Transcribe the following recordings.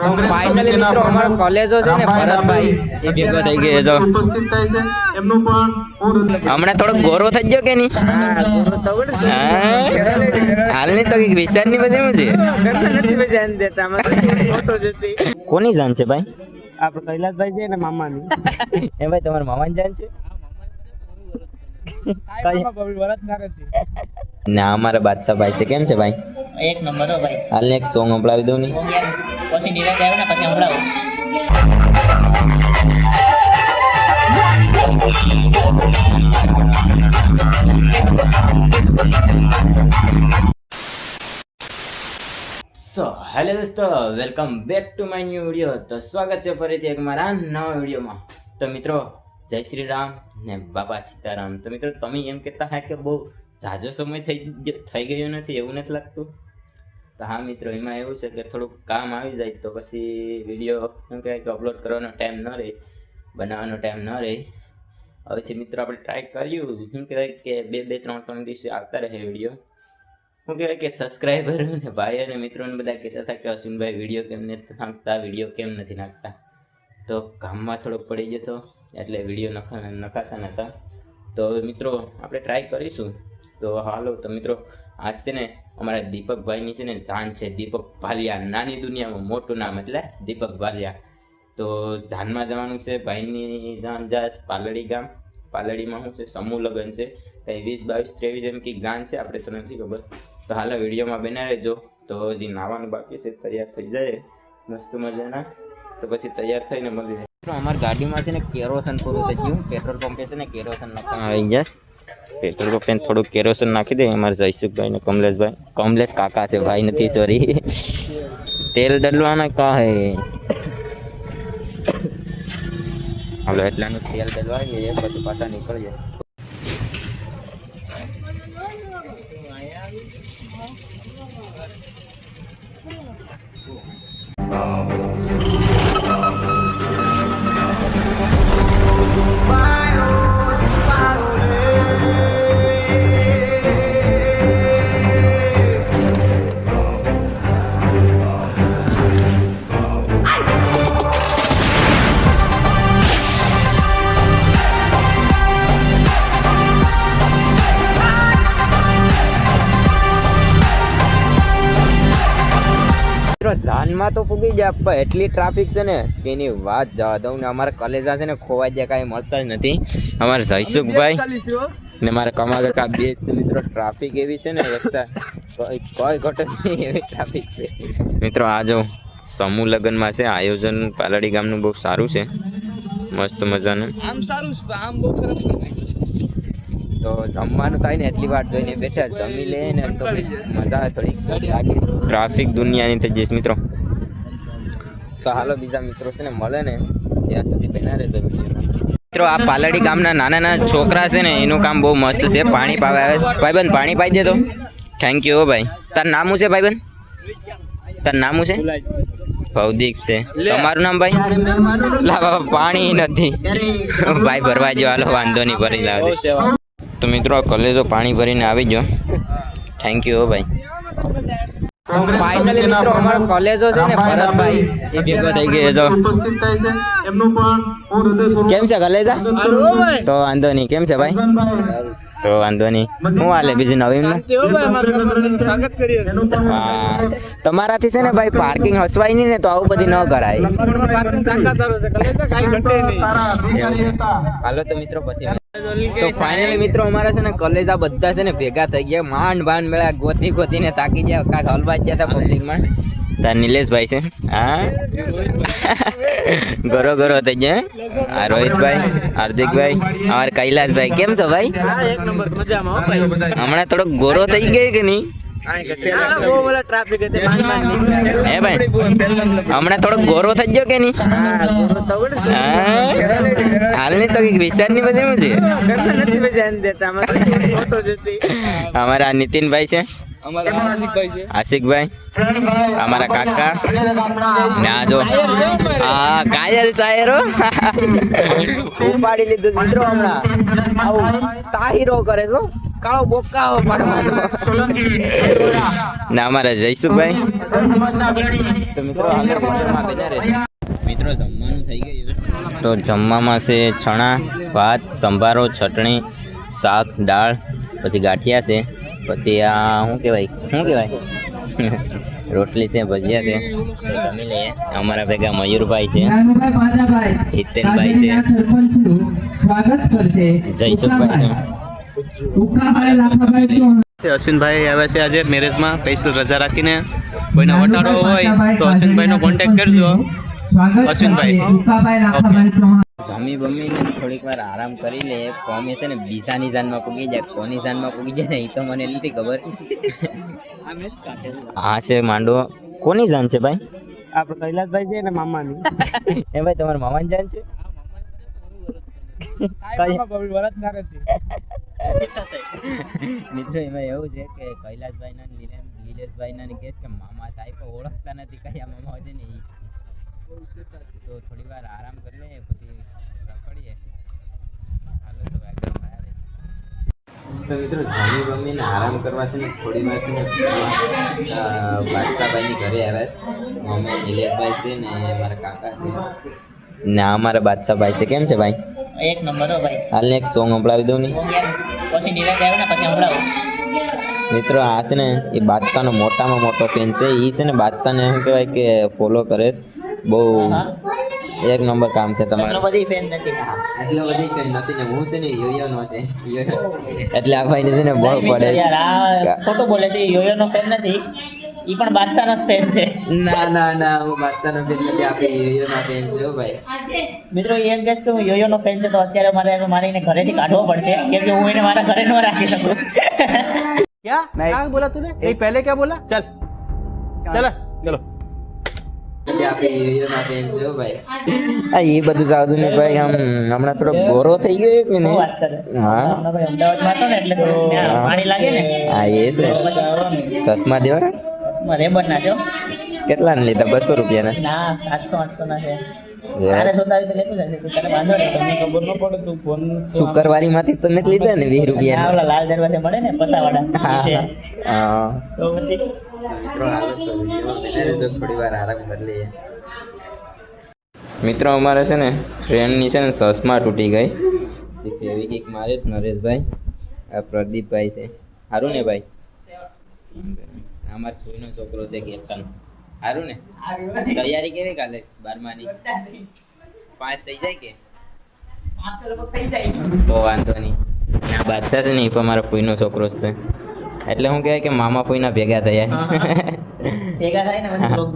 Finally મિત્રો અમારો કોલેજો છે ને ભરતભાઈ એ ભેગો થઈ ગયો. જો હમણાં થોડોક ગોરો થઈ ગયો કે નહીં? હાલની તો કંઈક વિચારની પછી શું છે કોની જાન છે ભાઈ? આપણે કૈલાસભાઈ છે ને મામાની. એ ભાઈ તમારા મામાની જાન છે? ના અમારા બાદશાહ ભાઈ છે. કેમ છે ભાઈ? એક નંબર હો ભાઈ. હાલને એક સોંગ સંભળાવી દઉં ને. પછી નિરાતે આવે ને પછી સંભળાવો સો હેલો દોસ્તો welcome back to my new video તો સ્વાગત છે ફરીથી એક મારા નવા વિડીયોમાં તો મિત્રો જય શ્રી રામ ને બાપા સીતારામ તો મિત્રો તમે એમ કહેતા હા કે બહુ ઝાઝો સમય થઈ થઈ ગયો નથી એવું નથી લાગતું તો હા મિત્રો, એમાં એવું છે કે થોડુંક કામ આવી જાય તો પછી વીડિયો શું કહેવાય કે અપલોડ કરવાનો ટાઈમ ન રહે, બનાવવાનો ટાઈમ ન રહે. હવેથી મિત્રો આપણે ટ્રાય કર્યું શું કહેવાય કે બે બે, ત્રણ ત્રણ દિવસે આવતા રહે વીડિયો શું કહેવાય કે સબસ્ક્રાઈબર અને ભાઈ અને મિત્રોને બધા કહેતા હતા કે અશ્વિનભાઈ વીડિયો કેમ નથી નાખતા વીડિયો કેમ નથી નાખતા. તો કામમાં થોડોક પડી જતો, એટલે વીડિયો નખા નખાતા નહોતા તો મિત્રો, આપણે ટ્રાય કરીશું. તો હાલો તો મિત્રો આજ છે ને અમારા દીપકભાઈની છે ને જાન છે દીપક ભાલિયા નાની દુનિયામાં મોટું નામ એટલે દીપક ભાલિયા. તો જાનમાં જવાનું છે ભાઈની જાન જાસ પાલડી ગામ. પાલડીમાં શું છે? સમૂહ લગ્ન છે. કંઈ વીસ બાવીસ ત્રેવીસ એમ કે ગાન છે આપણે તો નથી ખબર. તો હાલો વિડીયોમાં બના રહેજો. તો હજી નાવાનું બાકી છે તૈયાર થઈ જાય. મસ્ત મજાના. તો પછી તૈયાર થઈને મળી જાય. અમારી ગાડીમાં છે ને કેરોસન પૂરું થઈ ગયું. પેટ્રોલ પંપે છે ને કેરોસન નાખવાનું આવી જશ પેટ્રોલ પંપ થોડુંક કેરોસન નાખી દે અમારા જયસુખભાઈ ને કમલેશભાઈ. કમલેશ કાકા છે ભાઈ નથી સોરી તેલ ડલવાના કહે હવે એટલાનું તેલ ડલવાઈ જઈએ પછી પાછા નીકળી જાય જાનમાં તો પૂગી ગયા પણ એટલી ટ્રાફિક છે ને કે એની વાત જવા દઉં ને અમારા કલેજા છે ને ખોવાઈ ગયા કાંઈ મળતા જ નથી. અમારા જયસુખભાઈ ને મારા કમા કાકા બે છે મિત્રો ટ્રાફિક એવી છે ને રસ્તા કોઈ કોઈ ઘટે નહીં એવી ટ્રાફિક છે. મિત્રો આ જો સમૂહ લગ્નમાં છે આયોજન પાલડી ગામનું બહુ સારું છે. મસ્ત મજાનું. આમ સારું છે આમ બહુ ખરાબ તો જમવાનું થાય ને એટલી વાર જોઈને બેઠા જમી લે ને તો મજા થોડીક ટ્રાફિક દુનિયાની જઈશ મિત્રો. તો હાલો બીજા મિત્રો છે ને મળે ને ત્યાં સુધી બના રહેજો મિત્રો, આ પાલડી ગામના નાના નાના છોકરા છે ને, એનું કામ બહુ મસ્ત છે. પાણી પાવા આવે ભાઈબંધ, પાણી પાઈ દે તો. થેન્ક યુ ભાઈ. તાર નામું છે, ભાઈબંધ? તાર નામું છે? ભૌદિક છે. તમારું નામ, ભાઈ? લા પાણી નથી. ભાઈ, ભરવા જો, હાલો, વાંધો નહીં, ભરી લાવે તો મિત્રો કલેજો પાણી ભરીને આવી ગયો. થેન્ક યુ ભાઈ. ફાઇનલી મિત્રો અમારો કોલેજો છે ને ભરતભાઈ એ ભેગો થઈ ગયો જો. કેમ છે કલેજા તો વાંધો નહીં. કેમ છે ભાઈ? તો વાંધો નહીં. હું હાલે બીજું નવીન હા તમારાથી છે ને ભાઈ પાર્કિંગ હસવાય નહીં ને તો આવું બધી ન કરાય. હાલો તો મિત્રો પછી તો ફાઇનલી મિત્રો અમારા છે ને કલેજા બધા છે ને ભેગા થઈ ગયા. માંડ ભાંડ મેળા ગોતી ગોતીને તાકી ગયા. કાક હલવા ગયા હતા પબ્લિકમાં તાર નિલેશભાઈ છે. હા? ગરો ગરો થઈ ગયા આ રોહિતભાઈ હાર્દિકભાઈ અમારા કૈલાસભાઈ કેમ છો ભાઈ? હમણાં થોડોક ગોરો થઈ ગયો કે નહીં? આ હમણાં થોડોક ગોરો થઈ ગયો કે નહીં? હા ગોરો તો ની. પછી અમારા નીતિનભાઈ છે. આશિકભાઈ અમારા કાકા. ને આ જો હા કાયલ સાયરો ઉપાડી લીધું મિત્રો હમણાં આવું તાહીરો કરે છો કાળો બોકાવો પાડવાનો. ને અમારા જયસુભાઈ તો મિત્રો આગળ વિડીયોમાં બન્યા રહેજો. મિત્રો જમવાનું થઈ ગયું. તો જમવામાં છે ચણા ભાત સંભારો ચટણી શાક દાળ પછી ગાંઠિયા છે. પછી આ શું કહેવાય? શું કહેવાય? રોટલી છે ભજીયા છે. જમી લઈએ. અમારા ભેગા મયુરભાઈ છે. હિતેનભાઈ છે. સરપંચનું જયસુખભાઈ છે. અશ્વિનભાઈ આવે છે આજે મેરેજમાં સ્પેશિયલ રજા રાખીને. કોઈને વટાડો હોય તો અશ્વિનભાઈનો કોન્ટેક્ટ કરજો. અશ્વિનભાઈ. જમી બમી થોડીક વાર આરામ કરી લે. કોમે છે ને બીજાની જાનમાં પૂગી જાય કોની જાનમાં પૂગી જાય ને એ તો મને નથી ખબર. હા છે માંડો કોની જાન છે ભાઈ? આપણે કૈલાસભાઈ છે ને મામાની. એ ભાઈ તમારા મામાની જાન છે? મિત્રો એમાં એવું છે કે કૈલાસભાઈ ના નિલેશભાઈ ના કેસ કે મામા થાય પણ ઓળખતા નથી કયા મામા છે ને તો થોડી વાર આરામ કરી લઈએ પછી રખડીએ. હાલો તો તો મિત્રો જમી બમીને આરામ કરવા છે ને થોડી વાર છે ને બાદશાહભાઈની ઘરે આવ્યા છે. મમ્મી નિલેશભાઈ છે ને મારા કાકા છે. ને આ અમારા બાદશાહભાઈ છે. કેમ છે ભાઈ? એક નંબર હો ભાઈ. હાલને એક સોંગ સંભળાવી દઉં ને. પછી નિરાતે આવ્યો ને પછી હમણાં મિત્રો આ છે ને એ બાદશાહનો મોટામાં મોટો ફેન છે. એ છે ને બાદશાહને શું કહેવાય કે ફોલો કરે બહુ એક નંબર કામ છે એટલો તમારું બધી ફેન નથી. એટલો બધી ફેન નથી ને હું છે ને યોયોનો છે. એટલે આ ભાઈને છે ને બહુ પડે. યાર આ ખોટું બોલે છે. યોયોનો ફેન નથી. ઈ પણ બાદશાહનો ફેન છે. ના ના ના હું બાદશાહનો ફેન નથી આપણે યોયોનો ફેન છે ભાઈ. મિત્રો એમ કહેશ કે હું યોયોનો ફેન છે તો અત્યારે મારે મારે એને ઘરેથી કાઢવો પડશે કેમ કે હું એને મારા ઘરે ન રાખી શકું. ક્યા? ક્યા બોલા તને? એ પહેલે ક્યા બોલા? ચલ. ચલ. ચલો. એ બધું સાધુ ને ભાઈ આમ હમણાં થોડો ગોરો થઈ ગયો કે નહીં હા. એ ચશ્મા દેવા? રેબર ના છો કેટલા ને લીધા? બસો રૂપિયાના? ના સાતસો આઠસો ના છે. ન શુક્રવારી માંથી તો નથી લીધા ને વીસ રૂપિયા લાલ દરવાજે મળે ને પસાવાડા તો પછી? થોડી વાર આરામ કરી લઈએ. મિત્રો અમારે છે ને ફ્રેન્ડની છે ને સસમાં તૂટી ગઈ. ફેવિકિક મારે છે નરેશભાઈ. આ પ્રદીપભાઈ છે. સારું ને ભાઈ? અમાર કોઈનો છોકરો છે કેતન સારું ને? તૈયારી કેવી કાલે? બારમાની? પાંચ થઈ જાય કે? તો વાંધો નહીં. ના બાદશાહ છે ને એ પણ મારા ફૂઈનો છોકરો છે. એટલે હું કહેવાય કે મામા ફૂઈના ભેગા થયા ભેગા થાય ને બ્લોગ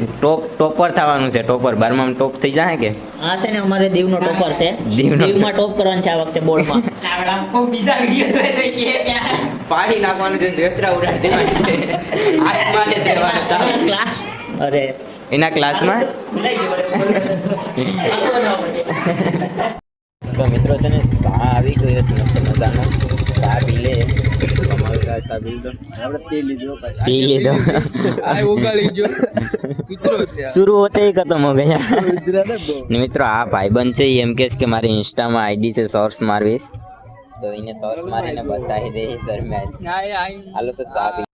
ટોપ ટોપર થવાનું છે ટોપર. બારમામાં ટોપ થઈ જાય કે? આ છે ને અમારે દીવનો ટોપર છે. દીવનો દીવમાં ટોપ કરવાનું છે આ વખતે બોર્ડમાં. પાડી નાખવાનું છે જેત્રા ઉડાડી દેવાની છે. આસમાને દેવાનું ક્લાસ અરે. એના ક્લાસમાં ભૂલાઈ ગયું તો મિત્રો છે ને આવી ગયો છે મજાનો. ચા હોતે ખતમ હો ગયા મિત્રો આ ભાઈબંધ છે એમ કેસ કે મારી ઇન્સ્ટામાં આઈડી છે સોર્સ મારવીશ. તો એને સોર્સ મારીને બતાવી દે સર હાલો તો સાબી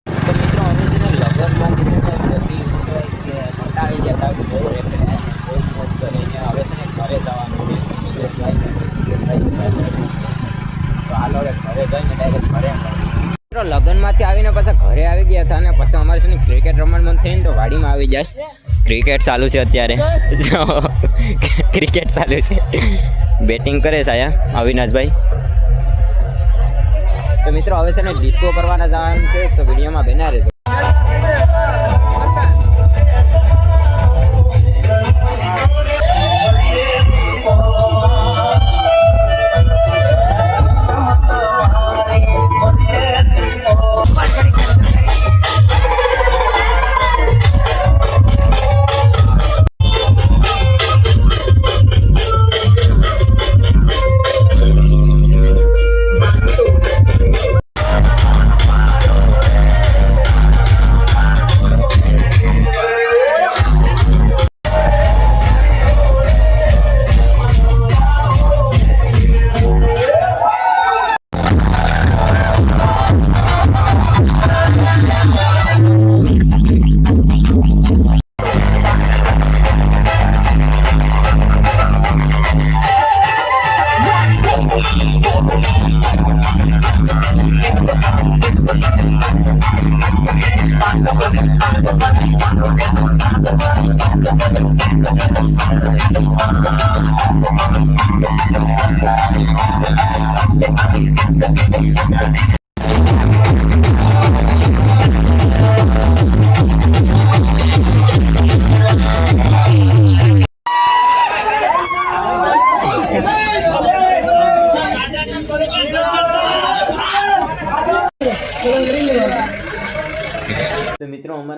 પછી અમારે ને ક્રિકેટ રમવાનું મન થઈને તો વાડીમાં આવી જશ. ક્રિકેટ ચાલુ છે અત્યારે. ક્રિકેટ ચાલુ છે. બેટિંગ કરે આયા, અવિનાશભાઈ. તો મિત્રો, હવે છે ને ડિસ્કો કરવાના જવાનું છે, તો વિડીયોમાં બેના રહેજો.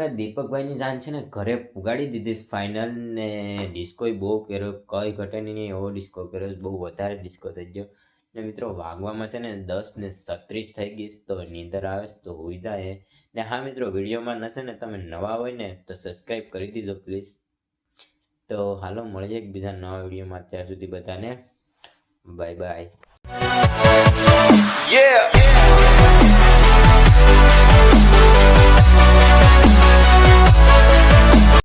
અમારા દીપકભાઈની જાન છે ને, ઘરે પુગાડી દીધી ફાઇનલ ને ડિસ્કો બહુ કર્યો, કઈ ઘટે નહીં એવો ડિસ્કો કર્યો બહુ વધારે ડિસ્કો થઈ ગયો. ને મિત્રો વાગવામાં છે ને દસ ને છત્રીસ થઈ ગઈ તો નીંદર આવે તો હોઈ જાય. ને હા મિત્રો, વિડીયોમાં નથી ને, તમે નવા હોય ને, તો સબસ્ક્રાઈબ કરી દીધો પ્લીઝ તો હાલો, મળીએ બીજા નવા વિડીયોમાં, ત્યાં સુધી બધાને બાય બાય Yeah.